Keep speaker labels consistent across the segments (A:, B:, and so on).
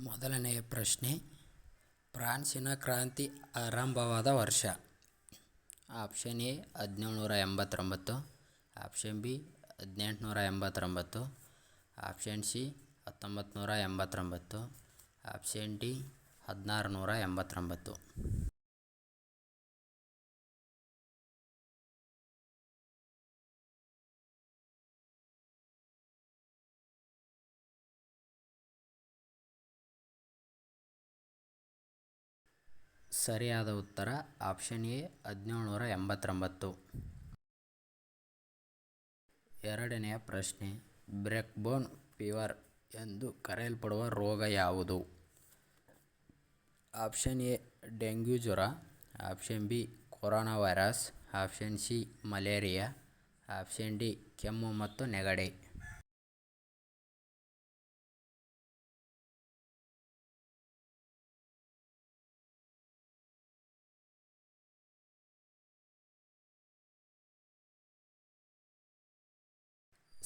A: ಮೊದಲನೆಯ ಪ್ರಶ್ನೆ ಫ್ರಾನ್ಸಿನ ಕ್ರಾಂತಿ ಆರಂಭವಾದ ವರ್ಷ. ಆಪ್ಷನ್ ಎ ಹದಿನೇಳುನೂರ ಎಂಬತ್ತೊಂಬತ್ತು. ಆಪ್ಷನ್ ಬಿ ಹದಿನೆಂಟುನೂರ ಎಂಬತ್ತೊಂಬತ್ತು. ಆಪ್ಷನ್ ಸಿ, ಹತ್ತೊಂಬತ್ತು ನೂರ ಎಂಬತ್ತೊಂಬತ್ತು. ಆಪ್ಷನ್ ಡಿ, ಹದಿನಾರು ನೂರ ಎಂಬತ್ತೊಂಬತ್ತು. ಸರಿಯಾದ ಉತ್ತರ, ಆಪ್ಷನ್ ಎ ಹದಿನೇಳುನೂರ ಎಂಬತ್ತೊಂಬತ್ತು. ಎರಡನೆಯ ಪ್ರಶ್ನೆ, ಬ್ರೆಕ್ಬೋನ್ ಫೀವರ್ ಎಂದು ಕರೆಯಲ್ಪಡುವ ರೋಗ ಯಾವುದು? ಆಪ್ಷನ್ ಎ, ಡೆಂಗ್ಯೂ ಜ್ವರ, option B, corona virus, option C, malaria, option D, ಕೆಮ್ಮು ಮತ್ತು ನೆಗಡಿ.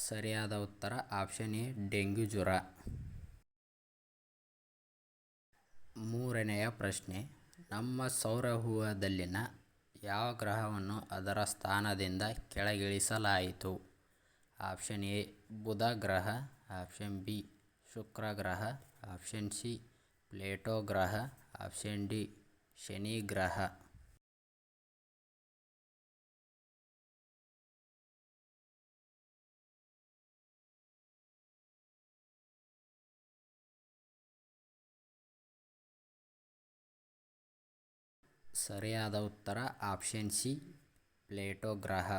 A: ಸರಿಯಾದ ಉತ್ತರ ಆಪ್ಷನ್ ಎ ಡೆಂಗ್ಯೂ ಜ್ವರ. ಮೂರನೆಯ ಪ್ರಶ್ನೆ, ನಮ್ಮ ಸೌರಹೂಹದಲ್ಲಿನ ಯಾವ ಗ್ರಹವನ್ನು ಅದರ ಸ್ಥಾನದಿಂದ ಕೆಳಗಿಳಿಸಲಾಯಿತು? ಆಪ್ಷನ್ ಎ, ಬುಧ ಗ್ರಹ, ಆಪ್ಷನ್ ಬಿ, ಶುಕ್ರ ಗ್ರಹ, ಆಪ್ಷನ್ ಸಿ, ಪ್ಲೇಟೋ ಗ್ರಹ, ಆಪ್ಷನ್ ಡಿ, ಶನಿ ಗ್ರಹ. ಸರಿಯಾದ ಉತ್ತರ ಆಪ್ಷನ್ ಸಿ ಪ್ಲೇಟೋ ಗ್ರಹ.